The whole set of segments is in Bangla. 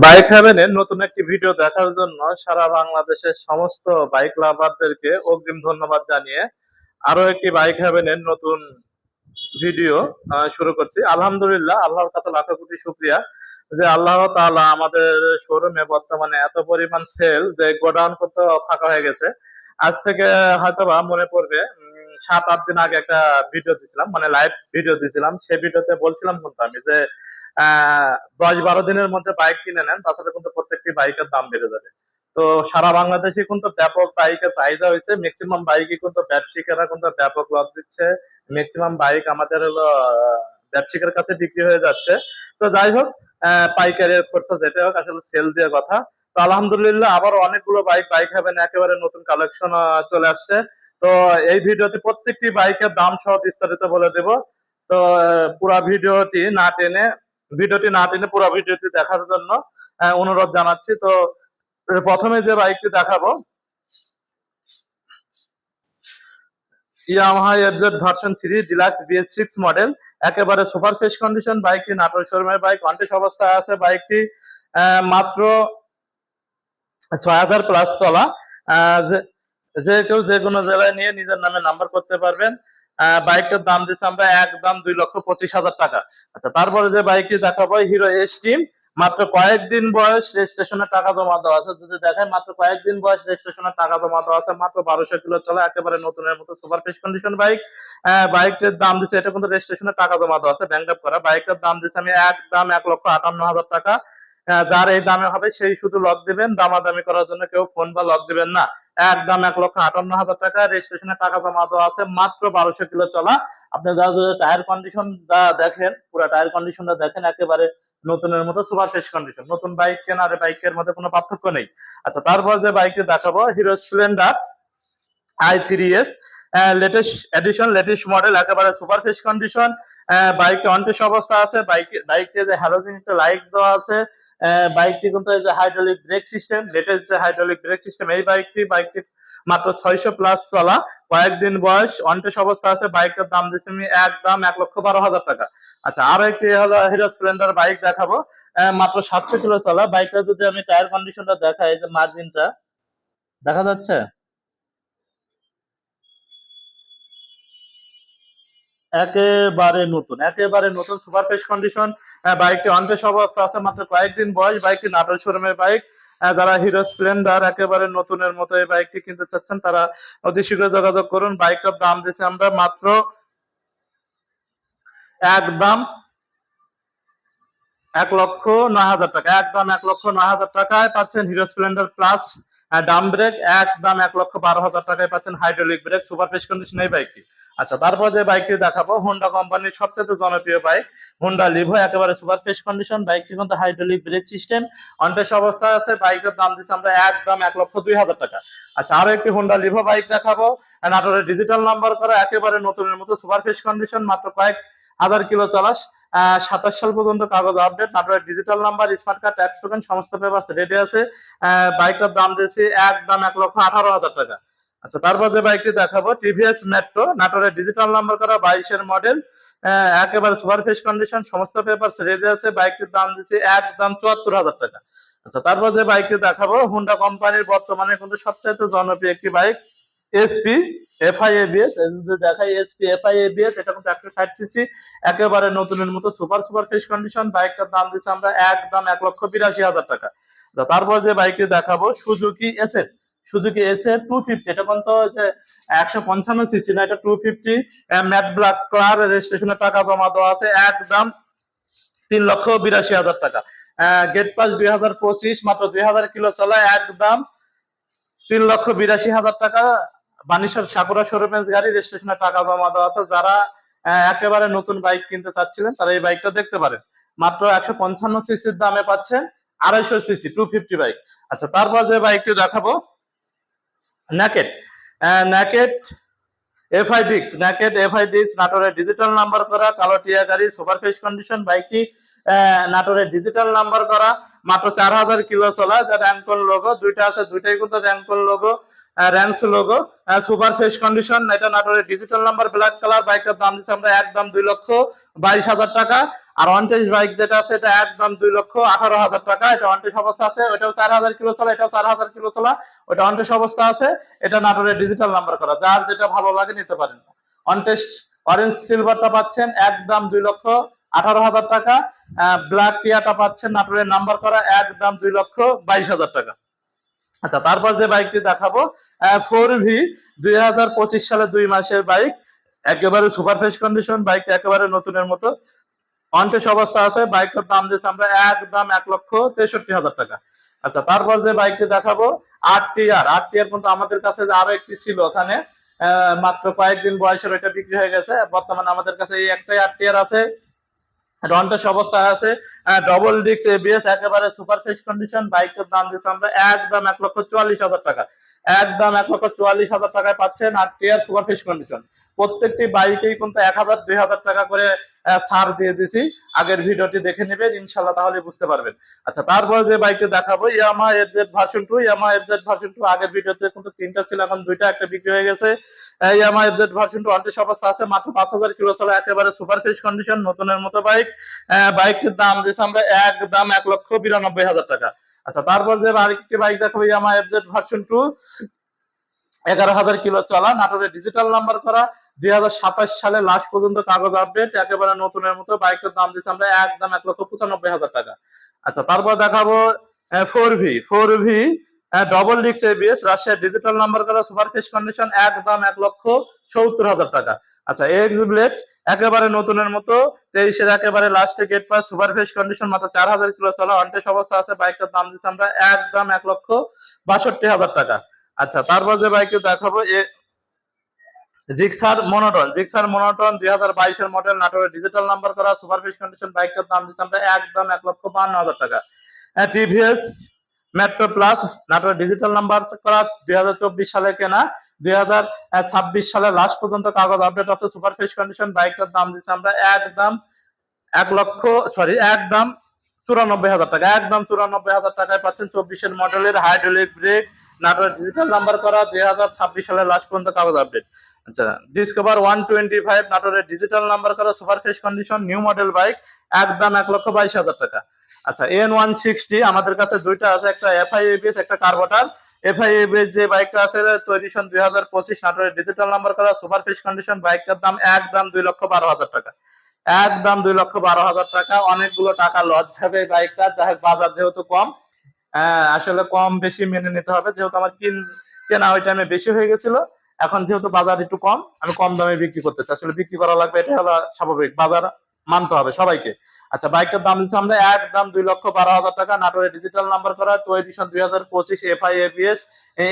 বাইক হ্যাভেনের নতুন একটি ভিডিও দেখার জন্য সারা বাংলাদেশের সমস্ত বাইক লাভারদেরকে অগ্রিম ধন্যবাদ জানিয়ে আরও একটি বাইক হ্যাভেনের নতুন ভিডিও শুরু করছি। আলহামদুলিল্লাহ, আল্লাহর কাছে লাখো কোটি যে আল্লাহ আমাদের শোরুমে বর্তমানে এত পরিমাণ সেল যে গোডাউন করতে ফাঁকা হয়ে গেছে। আজ থেকে হয়তোবা মনে পড়বে সাত, আট দিন আগে একটা ভিডিও দিছিলাম মানে লাইভ ভিডিও দিছিলাম। সেই ভিডিওতে বলছিলাম কিন্তু আমি যে দশ বারো দিনের মধ্যে বাইক কিনে নেন, তাছাড়া কিন্তু প্রত্যেকটি বাইকের দাম বেড়ে যাবে। তো সারা বাংলাদেশে কিন্তু ব্যাপক বাইকের চাহিদা হয়েছে। ম্যাক্সিমাম বাইকই কিন্তু ব্যবসায়িকেরা কিন্তু ব্যাপক লাভ দিচ্ছে। ম্যাক্সিমাম বাইক আমাদের হলো ব্যবসায়িকের কাছে বিক্রি হয়ে যাচ্ছে। তো যাই হোক পাইকারের খরচা যেটা হোক, আসলে সেল দিয়ে কথা। তো আলহামদুলিল্লাহ আবার অনেকগুলো বাইক বাইক হবেন একেবারে নতুন কালেকশন চলে আসছে। তো এই ভিডিওতে প্রত্যেকটি বাইকের দাম সহ বিস্তারিত বলে দেব। তো পুরা ভিডিওটি না টেনে ভিডিওটি না টেনে পুরো ভিডিওটি দেখার জন্য অনুরোধ জানাচ্ছি। তো প্রথমে যে বাইকটি দেখাবো, Yamaha FZ version three deluxe BS six model. একেবারে সুপার কন্ডিশন বাইকটি, নাটোর শোরুমের বাইক অনটেস অবস্থায় আছে বাইকটি মাত্র ছয় হাজার প্লাস চলা। যে- কেউ যে কোনো জেলায় নিয়ে নিজের নামে নাম্বার করতে পারবেন। বাইকটার দাম দিচ্ছে আমরা একদম দুই লক্ষ পঁচিশ হাজার টাকা। আচ্ছা তারপরে যে বাইকটি দেখাবো হিরো এস টিম মাত্র কয়েকদিন বয়স রেজিস্ট্রেশনের টাকা জমা দেওয়া আছে। যদি দেখেন, মাত্র কয়েকদিন বয়স রেজিস্ট্রেশনের টাকা জমা দেওয়া আছে, মাত্র বারোশো কিলো চলে, একেবারে নতুনের মতো সুপার ফ্রেশ কন্ডিশন বাইক বাইকটার দাম দিচ্ছে এটা কিন্তু রেজিস্ট্রেশনের টাকা জমা দেওয়া আছে ব্যাংক করা। বাইকটার দাম দিচ্ছে আমি একদম এক লক্ষ আটান্ন হাজার টাকা। যার এই দামে হবে, সেই শুধু লক দিবেন, দামাদামি করার জন্য কেউ ফোন বা লক দিবেন না। একদম এক লক্ষ আটান্ন হাজার টাকা। রেজিস্ট্রেশনের টাকা জমা দেওয়া আছে, মাত্র বারোশো কিলো চলা। আপনি যা যদি টায়ার কন্ডিশন দেখেন, পুরো টায়ার কন্ডিশনটা দেখেন, একেবারে নতুনের মতো সুপার ফ্রেশ কন্ডিশন নতুন বাইক কেনা আর বাইকের মধ্যে কোনো পার্থক্য নেই। আচ্ছা তারপর যে বাইকটি দেখাবো Hero Splendor i three S latest edition latest model একেবারে সুপার ফ্রেশ কন্ডিশন বাইকটি অনটেস অবস্থা আছে বাইক বাইকটি যে হ্যালোজেন লাইট দেওয়া আছে বাইকটি কিন্তু এই যে হাইড্রোলিক ব্রেক সিস্টেম লেটেস্ট যে হাইড্রোলিক ব্রেক সিস্টেম এই বাইকটি বাইকটি মাত্র ছয়শো প্লাস চলা, কয়েকদিন বয়স অনটেস অবস্থা আছে, বাইকের দাম দিচ্ছি আমি একদম এক লক্ষ বারো হাজার টাকা। আচ্ছা আরও একটি হলো হিরো স্প্লেন্ডার বাইক দেখাবো মাত্র সাতশো কিলো চলা, বাইকটা যদি আমি টায়ার কন্ডিশনটা দেখাই যে মার্জিনটা দেখা যাচ্ছে? একেবারে নতুন একেবারে নতুন, সুপার ফ্রেশ কন্ডিশন বাইকটি অনটেস অবস্থা আছে, মাত্র কয়েকদিন বয়স বাইকটি নাটোর শোরুমের বাইক যারা হিরো স্প্লেন্ডার একেবারে নতুনের মতো এই বাইকটি কিনতে চাচ্ছেন, তারা অতি শীঘ্র যোগাযোগ করুন। বাইকটার দাম দিচ্ছি আমরা মাত্র একদম এক লক্ষ নয় হাজার টাকা একদম এক লক্ষ নয় হাজার টাকায় পাচ্ছেন Hero Splendor plus drum brake একদম এক লক্ষ বারো হাজার টাকায় পাচ্ছেন hydraulic brake super fresh condition এই বাইকটি আচ্ছা তারপর যে বাইকটি দেখাবো হোন্ডা কোম্পানির সবচেয়ে জনপ্রিয় বাইক হোন্ডা লিভো একেবারে সুপার ফ্রেশ কন্ডিশন বাইকটি কিন্তু হাইড্রোলিক ব্রেক সিস্টেম অনটেস অবস্থায় আছে বাইকের দাম দিচ্ছে আমরা এক দাম এক লক্ষ দুই হাজার টাকা। আচ্ছা আরও একটি হোন্ডা লিভো বাইক দেখাবো নাটোরের ডিজিটাল নাম্বার করা, একেবারে নতুনের মতো সুপার ফ্রেশ কন্ডিশন মাত্র কয়েক হাজার কিলো চলাস। সাতাশ সাল পর্যন্ত কাগজ আপডেট নাটোরের digital number smart card tax token সমস্ত পেপার রেডি আছে। বাইকটার দাম দিয়েছি একদম এক লক্ষ আঠারো হাজার টাকা। আচ্ছা তারপর যে বাইকটি দেখাবো টিভিএস মেট্রো নাটোরের ডিজিটাল নাম্বার করা, বাইশের মডেল একেবারে সুপার কন্ডিশন সমস্ত পেপার রেডি আছে, বাইকটির দাম দিয়েছি একদম চুয়াত্তর হাজার টাকা। আচ্ছা তারপর যে বাইকটি দেখাবো হুন্ডা কোম্পানির বর্তমানে কিন্তু সবচেয়ে জনপ্রিয় একটি বাইক এসপি এফআই এবিএস যদি দেখাই এসপি এফআই এবিএস এটা কিন্তু একশো ষাট সিসি একেবারে নতুনের মতো সুপার সুপার ফ্রেশ কন্ডিশন বাইকটার দাম দিচ্ছে আমরা একদম এক লক্ষ বিরাশি হাজার টাকা। আচ্ছা, তারপর যে বাইকটি দেখাবো Suzuki SF Suzuki SF two fifty এটা কিন্তু যে একশো পঞ্চান্ন সিসি না এটা two fifty matte black colour রেজিস্ট্রেশনের টাকা জমা দেওয়া আছে একদম তিন লক্ষ বিরাশি হাজার টাকা। গেট পাস দুই হাজার পঁচিশ মাত্র দুই হাজার কিলো চলা একদম তিন লক্ষ বিরাশি হাজার টাকা। বানিসার সাকুরা শোরুমের গাড়ি, রেজিস্ট্রেশনের টাকা জমা দেওয়া আছে। যারা একেবারে নতুন বাইক কিনতে চাচ্ছিলেন, তারা এই বাইকটা দেখতে পারেন। মাত্র একশো পঞ্চান্ন সিসির দামে পাচ্ছেন আড়াইশো সিসি টু ফিফটি বাইক। আচ্ছা তারপর যে বাইকটি দেখাবো ন্যাকেট ন্যাকেট এফআই ডিক্স ন্যাকেট এফআই ডিক্স নাটোরের ডিজিটাল নাম্বার করা, কালো টিয়া গাড়ি সুপার ফেস কন্ডিশন বাইকটি নাটোরের ডিজিটাল নাম্বার করা, মাত্র চার হাজার কিলো চলা যা র্যাঙ্কন লোগো দুইটা আছে, দুইটাই কিন্তু র্যাঙ্কন লোগো র্যাঙ্কস লোগো সুপার ফেস কন্ডিশন এটা নাটোরের ডিজিটাল নাম্বার ব্ল্যাক কালার বাইকটার দাম আমরা একদম দুই লক্ষ বাইশ হাজার টাকা। আর অনটেজ বাইক যেটা আছে, এটা একদম দুই লক্ষ আঠারো হাজার টাকা। এটা অনটেজ অবস্থা আছে ওটাও চার হাজার কিলো চলা, এটাও চার হাজার কিলো চলা ওটা অনটেজ অবস্থা আছে। এটা নাটোরের ডিজিটাল নাম্বার করা, যার যেটা ভালো লাগে নিতে পারেন। অনটেস্ট অরেঞ্জ সিলভারটা পাচ্ছেন একদম দুই লক্ষ আঠারো হাজার টাকা। ব্ল্যাক টিয়াটা পাচ্ছেন নাটোরের নাম্বার করা, একদম দুই লক্ষ বাইশ হাজার টাকা। আচ্ছা তারপর যে বাইকটি দেখাবো ফোর ভি দুই হাজার পঁচিশ সালে দুই মাসের বাইক একেবারে সুপার ফ্রেশ কন্ডিশন বাইকটা একেবারে নতুনের মতো। অনটেস অবস্থা আছে বাইকটার দাম দিয়েছে আমরা একদম এক লক্ষ তেষট্টি হাজার টাকা। আচ্ছা তারপর যে বাইকটি দেখাবো আট টিআর আট টিআর কিন্তু আমাদের কাছে আরও একটি ছিল ওখানে মাত্র কয়েকদিন বয়সের ওইটা বিক্রি হয়ে গেছে। বর্তমানে আমাদের কাছে এই একটাই আট টিআর আছে। রন্টাস অবস্থায় আছে ডবল ডিস্ক এবিএস একেবারে সুপার ফ্রেশ কন্ডিশন বাইকের দাম দিচ্ছে আমরা একদম এক লক্ষ চুয়াল্লিশ হাজার টাকা। একদম এক লক্ষ চুয়াল্লিশ হাজার টাকায় পাচ্ছেন আর টিয়ার সুপার ফ্রেশ কন্ডিশন। প্রত্যেকটি বাইকেই কিন্তু এক হাজার, দুই হাজার টাকা করে ছাড় দিয়ে দিছি। আগের ভিডিওটি দেখে নেবেন ইনশাল্লাহ তাহলে বুঝতে পারবেন। আচ্ছা তারপর যে বাইকটি দেখাবো Yamaha FZ version two. Yamaha FZ version two আগের ভিডিওতে কিন্তু তিনটা ছিল, এখন দুইটা একটা বিক্রি হয়ে গেছে। ইয়ামা এফজেড ভার্সন টু অন্টিস অবস্থা আছে, মাত্র পাঁচ হাজার কিলো একেবারে সুপার কন্ডিশন, নতুনের মতো বাইক। বাইকটির দাম দিয়েছে আমরা একদম এক লক্ষ বিরানব্বই হাজার টাকা। আচ্ছা তারপর যে আরেকটি বাইক দেখাবো ইয়ামা এফজেড ভার্সন টু এগারো হাজার কিলো চলা নাটোরে ডিজিটাল নাম্বার করা। দুই হাজার সাতাশ সালে লাস্ট পর্যন্ত কাগজ আপডেট একেবারে নতুনের মতো। বাইকের দাম দিচ্ছে আমরা একদম এক লক্ষ পঁচানব্বই হাজার টাকা। আচ্ছা তারপর দেখাবো four V four V double ডিক্স এবিএস রাশিয়ার ডিজিটাল নাম্বার করা সুপার ফেস কন্ডিশন একদম এক লক্ষ সত্তর হাজার টাকা। আচ্ছা এক্স ব্লেড একেবারে নতুনের মতো, তেইশের একেবারে লাস্টে gate pass super fresh condition মাত্র চার হাজার কিলো চলা অনটেস অবস্থা আছে বাইকটার দাম দিচ্ছে আমরা একদম এক লক্ষ বাষট্টি হাজার টাকা। আচ্ছা তারপর যে বাইকটি দেখাবো, এ জিক্সার মনোটন জিক্সার মনোটন দুই হাজার বাইশের মডেল নাটোরের ডিজিটাল নাম্বার করা সুপার কন্ডিশন বাইকটার দাম দিচ্ছে আমরা একদম এক লক্ষ বান্ন হাজার টাকা। টিভিএস মেট্রো প্লাস নাটোরের ডিজিটাল নাম্বার করা, দুই হাজার চব্বিশ সালে কেনা দুই হাজার ছাব্বিশ সালে লাস্ট পর্যন্ত কাগজ আপডেট আছে। সুপার কন্ডিশন বাইকটার দাম আমরা একদম এক লক্ষ সরি একদম চুরানব্বই হাজার টাকা, একদম চুরানব্বই হাজার টাকায় পাচ্ছেন চব্বিশের মডেলের hydraulic brake Natore digital number করা দুই হাজার ছাব্বিশ সালের লাস্ট পর্যন্ত কাগজ আপডেট আচ্ছা ডিসকভার ওয়ান টোয়েন্টি ফাইভ নাটোরের ডিজিটাল নাম্বার করা super condition new model bike একদম এক লক্ষ বাইশ হাজার টাকা। আচ্ছা এন ওয়ান সিক্সটি আমাদের কাছে দুইটা আছে একটা এফআই এবিএস একটা কার্বোটার এফআই এবিএস যে বাইকটা আছে তৈরি সন দুই হাজার পঁচিশ নাটোরের ডিজিটাল নাম্বার করা সুপার ফ্রেশ কন্ডিশন বাইকটার দাম একদম দুই লক্ষ বারো হাজার টাকা। একদম দুই লক্ষ বারো হাজার টাকা অনেকগুলো টাকা লস যাবে এই বাইকটা যাই হোক বাজার যেহেতু কম। আহ, আসলে কম বেশি মেনে নিতে হবে যেহেতু আমার কিন কেনা ওই টাইমে বেশি হয়ে গেছিল এখন যেহেতু বাজার একটু কম আমি কম দামে বিক্রি করতেছি। আসলে বিক্রি করা লাগবে এটা হলো স্বাভাবিক। বাজার মানতে হবে সবাইকে। আচ্ছা বাইকটার দাম দিচ্ছি আমরা একদম দুই লক্ষ বারো হাজার টাকা। নাটোরে ডিজিটাল নাম্বার করা, তো এডিশন দুই হাজার পঁচিশ FI ABS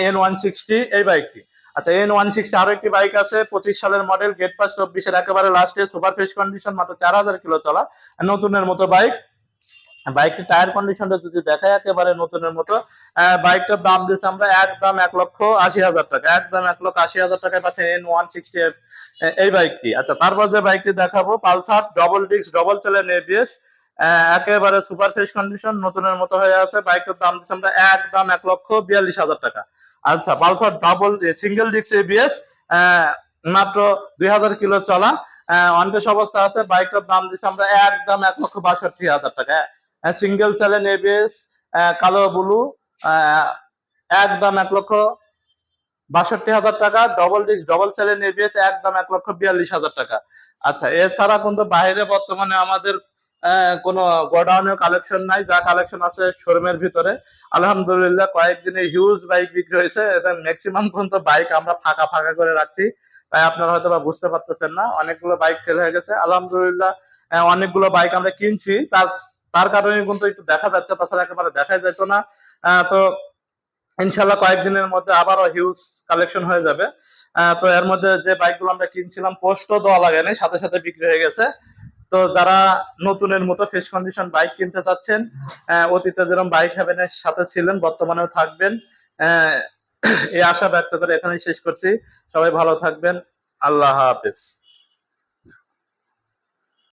N one sixty এই বাইকটি। আচ্ছা এন ওয়ান সিক্সটি আরও একটি বাইক আছে, পঁচিশ সালের মডেল গেট পাস চব্বিশের একেবারে লাস্টে সুপার ফ্রেশ কন্ডিশন মাত্র চার হাজার কিলো চলা। নতুনের মতো বাইক। বাইকটি টায়ার কন্ডিশনটা যদি দেখায় একেবারে নতুনের মতো। বাইকটার দাম দিয়েছে আমরা একদম এক লক্ষ আশি হাজার টাকা, একদম এক লক্ষ আশি হাজার টাকায় পাচ্ছেন এন ওয়ান সিক্সটি এই বাইকটি। আচ্ছা তারপর যে বাইকটি দেখাবো, পালসার ডবল ডিস্ক ডবল সেলের এবিএস একেবারে সুপার ফ্রেশ কন্ডিশন নতুনের মতো হয়ে আছে। বাইকটার দাম দিচ্ছি আমরা একদম এক লক্ষ বিয়াল্লিশ হাজার টাকা। আচ্ছা Pulsar double single disc ABS মাত্র দুই হাজার কিলো চলা অনটেস অবস্থা আছে। বাইকটার দাম দিচ্ছি আমরা একদম এক লক্ষ বাষট্টি হাজার টাকা। সিঙ্গেল সেলেন এবিএস কালো ব্লু একদম এক লক্ষ বাষট্টি হাজার টাকা ডবল ডিস্ক ডবল সেলেন এবিএস একদম এক লক্ষ বিয়াল্লিশ হাজার টাকা। আচ্ছা এছাড়া কিন্তু বাইরে বর্তমানে আমাদের কোনো গোডাউনের কালেকশন নাই, যা কালেকশন আছে শোরুমের ভিতরে। আলহামদুলিল্লাহ, কয়েকদিনে হিউজ বাইক বিক্রি হয়েছে এটা ম্যাক্সিমাম পর্যন্ত বাইক আমরা ফাঁকা ফাঁকা করে রাখছি। তাই আপনারা হয়তো বা বুঝতে পারতেছেন না, অনেকগুলো বাইক সেল হয়ে গেছে। আলহামদুলিল্লাহ অনেকগুলো বাইক আমরা কিনছি, তার তার কারণে কিন্তু একটু দেখা যাচ্ছে, তাছাড়া একেবারে দেখা যেত না। তো ইনশাল্লাহ কয়েকদিনের মধ্যে আবারও হিউজ কালেকশন হয়ে যাবে। তো এর মধ্যে যে বাইকগুলো আমরা কিনছিলাম পোস্টও দেওয়া লাগে নাই, সাথে সাথে বিক্রি হয়ে গেছে। তো যারা নতুনের মতো ফ্রেশ কন্ডিশন বাইক কিনতে চাচ্ছেন অতীতে যেরকম বাইক হ্যাভেনের সাথে ছিলেন, বর্তমানেও থাকবেন। এই আশা ব্যক্ত করে এখানেই শেষ করছি। সবাই ভালো থাকবেন। আল্লাহ হাফেজ।